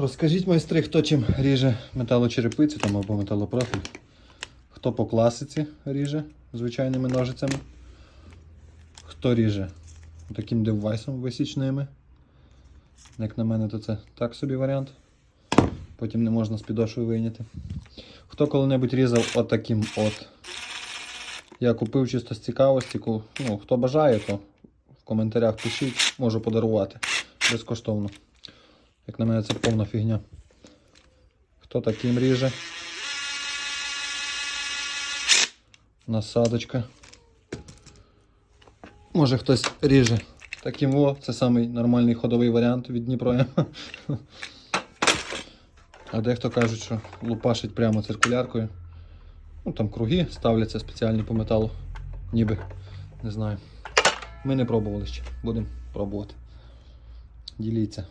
Розкажіть майстри, хто чим ріже металочерепицю там або металопрофіль. Хто по класиці ріже звичайними ножицями. Хто ріже таким девайсом висічними. Як на мене, то це так собі варіант. Потім не можна з підошвою вийняти. Хто коли-небудь різав отаким от. Я купив чисто з цікавості. Ну, хто бажає, то в коментарях пишіть, можу подарувати безкоштовно. Як на мене, це повна фігня. Хто таким ріже? Насадочка. Може хтось ріже таким о, це самий нормальний ходовий варіант від Дніпро. А дехто кажуть, що лупашить прямо циркуляркою. Ну там круги ставляться спеціальні по металу. Ніби. Не знаю. Ми не пробували ще. Будемо пробувати. Діліться.